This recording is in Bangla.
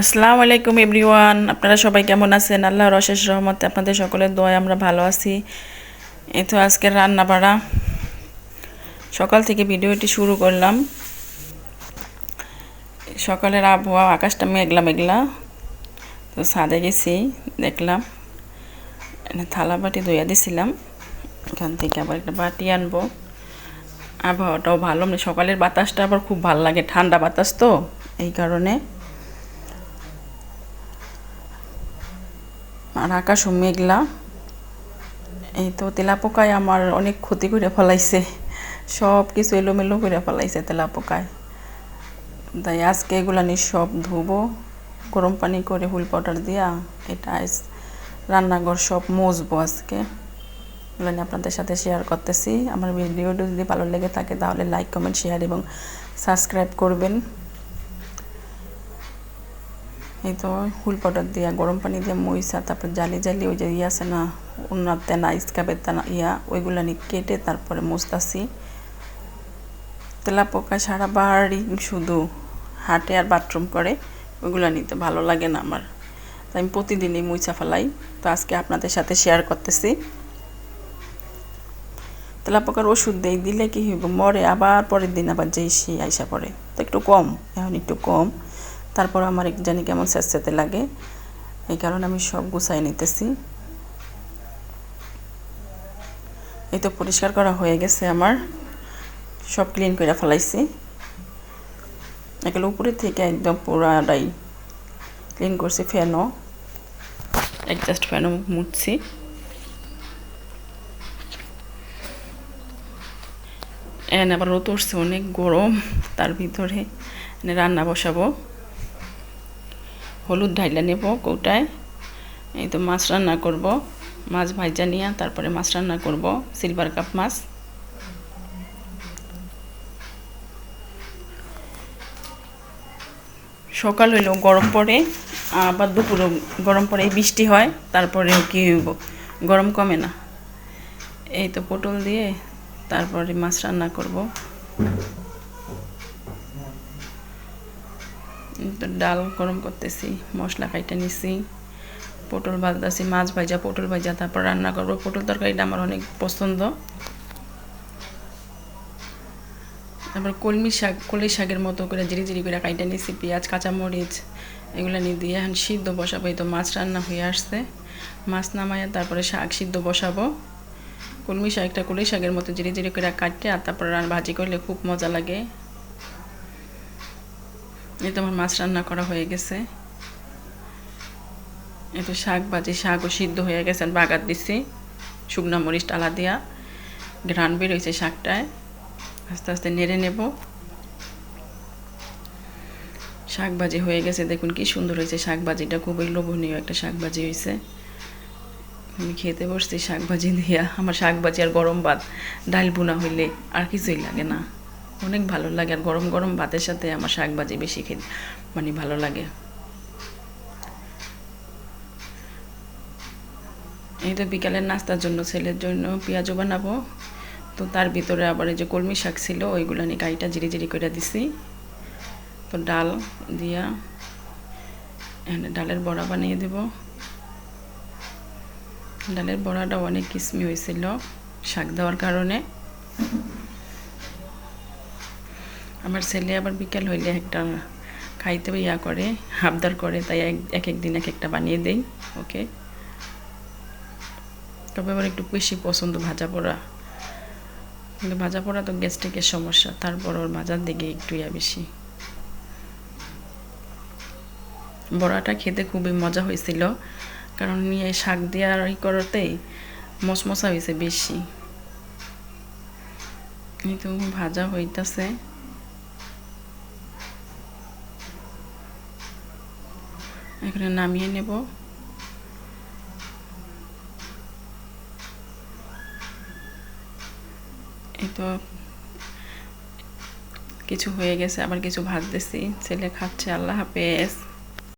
আসসালামু আলাইকুম এভরিওয়ান, আপনারা সবাই কেমন আছেন? আল্লাহর অশেষ রহমতে আপনাদের সকলের দোয়ায় আমরা ভালো আছি। এই তো আজকের রান্না বাড়া সকাল থেকে ভিডিওটি শুরু করলাম। সকালের আবহাওয়া আকাশটা মেঘলা মেঘলা। তো ছাদে গেছি, দেখলাম। থালা বাটি ধুইয়া দিছিলাম। এখান থেকে আবার একটা বাটি আনব। আবহাওয়াটাও ভালো। মানে সকালের বাতাসটা আবার খুব ভালো লাগে। ঠান্ডা বাতাস তো, এই কারণে। আর আকাশও মেঘলা এই তো তেলাপোকায় আমার অনেক ক্ষতি করে ফেলাইছে। সব কিছু এলোমেলো করে ফেলাইছে তেলাপোকায় তাই আজকে এগুলা নিয়ে সব ধুবো, গরম পানি করে হুল পাউডার দিয়া এটা আইস, রান্নাঘর সব মুছবো আজকে। এগুলো নিয়ে আপনাদের সাথে শেয়ার করতেছি। আমার ভিডিওটি যদি ভালো লেগে থাকে তাহলে লাইক কমেন্ট শেয়ার এবং সাবস্ক্রাইব করবেন। এই তো হুল পাউডার দিয়া, গরম পানি দিয়ে মইসা তারপর জালি জালি ওই যে ইয়ে আছে না, উন্নার তেনা স্কাপের তেনা, ইয়া, ওইগুলো নিয়ে কেটে তারপরে মুছতাছি। তেলা পোকা সারা বাড়ি শুধু হাটে আর বাথরুম করে, ওইগুলো নিতে ভালো লাগে না আমার। তাই আমি প্রতিদিনই মুইচা ফেলাই, তো আজকে আপনাদের সাথে শেয়ার করতেছি। তেলা পোকার ওষুধ দেই, দিলে কি হইব, মরে আবার পরের দিন আবার যেই সে আইসা পড়ে। তো একটু কম, এখন একটু কম। তারপর আমার জানি কেমন স্যাঁতস্যাঁতে লাগে। এই কারণে আমি সব গুছাই নিতেছি। এই তো পরিষ্কার করা হয়ে গেছে আমার। সব ক্লিন করে ফেলাইছি। এগুলো উপরে থেকে একদম পুরাটাই ক্লিন করছি ফ্যানও অ্যাডজাস্ট ফ্যানও মুছছি। এনে আবার রোদ উঠছে, অনেক গরম। তার ভিতরে রান্না বসাবো। হলুদ ঢাইলা নেব কৌটায়। এই তো মাছ রান্না করব। মাছ ভাজা নিয়ে তারপরে মাছ রান্না করব সিলভার কাপ মাছ। সকাল হইলেও গরম পড়ে, আবার দুপুরও গরম পড়ে বৃষ্টি হয়, তারপরেও কি হইব? গরম কমে না। এই তো পটল দিয়ে তারপরে মাছ রান্না করব। ডাল গরম করতেছি, মশলা কাইটা নিছি, পটল ভাজতেছি, মাছ ভাজা, পটল ভাজা, তারপর রান্না করব। পটল তরকারিটা আমার অনেক পছন্দ। তারপর কলমি শাক কলি শাকের মতো করে জিরি জিরি করে কাইটা নিছি, পেঁয়াজ, কাঁচামরিচ, এগুলো নিয়ে দিয়ে এখন সিদ্ধ বসাবো। এই তো মাছ রান্না হয়ে আসছে। মাছ নামাইয়া তারপরে শাক সিদ্ধ বসাবো। কলমি শাকটা কলি শাকের মতো জিরি জিরি করে কাটতে আর তারপর ভাজি করলে খুব মজা লাগে। এই তো আমার মাছ রান্না করা হয়ে গেছে। এই তো শাক ভাজি, শাকও সিদ্ধ হয়ে গেছে বাগার দিছি। শুকনো মরিচ টালা দিয়া ঘ্রাণ বেরোইছে শাকটায়। আস্তে আস্তে নেড়ে নেব। শাক ভাজি হয়ে গেছে, দেখুন কি সুন্দর হয়েছে। শাক ভাজিটা খুবই লোভনীয় একটা শাক ভাজি হয়েছে। আমি খেতে বসছি শাক ভাজি দিয়া। আমার শাক ভাজি আর গরম ভাত, ডাল বোনা হইলে আর কিছুই লাগে না। অনেক ভালো লাগে আর গরম গরম ভাতের সাথে আমার শাক ভাজি বেশি খেতে মানে ভালো লাগে। এই তো বিকালের নাস্তার জন্য ছেলের জন্য পেঁয়াজও বানাবো। তো তার ভিতরে আবার এই যে কলমি শাক ছিল, ওইগুলো নিয়ে গাড়িটা জিরি জিরি করে দিছি। তো ডাল দিয়া ডালের বড়া বানিয়ে দেব। ডালের বড়াটা অনেক কিসমি হয়েছিল শাক দেওয়ার কারণে। আমার ছেলে আবার বিকেল হইলে একটা খাইতে ইয়া করে, হাবদার করে, তাই এক এক দিন এক একটা বানিয়ে দেই, ওকে? তবে আবার একটু বেশি পছন্দ ভাজা পোড়া। কিন্তু ভাজা পোড়া তো গ্যাস্ট্রিকের সমস্যা, তারপর ওর ভাজার দিকে একটু ইয়া বেশি। বড়াটা খেতে খুবই মজা হয়েছিল, কারণ নিয়ে শাক দেওয়ার ই করতেই মশমশা হয়েছে বেশি। কিন্তু ভাজা হইতাছে। এখানে নামিয়ে নেব। এই তো কিছু হয়ে গেছে, আবার কিছু ভাজতেছি। ছেলে খাচ্ছে, আল্লাহ হাফেজ।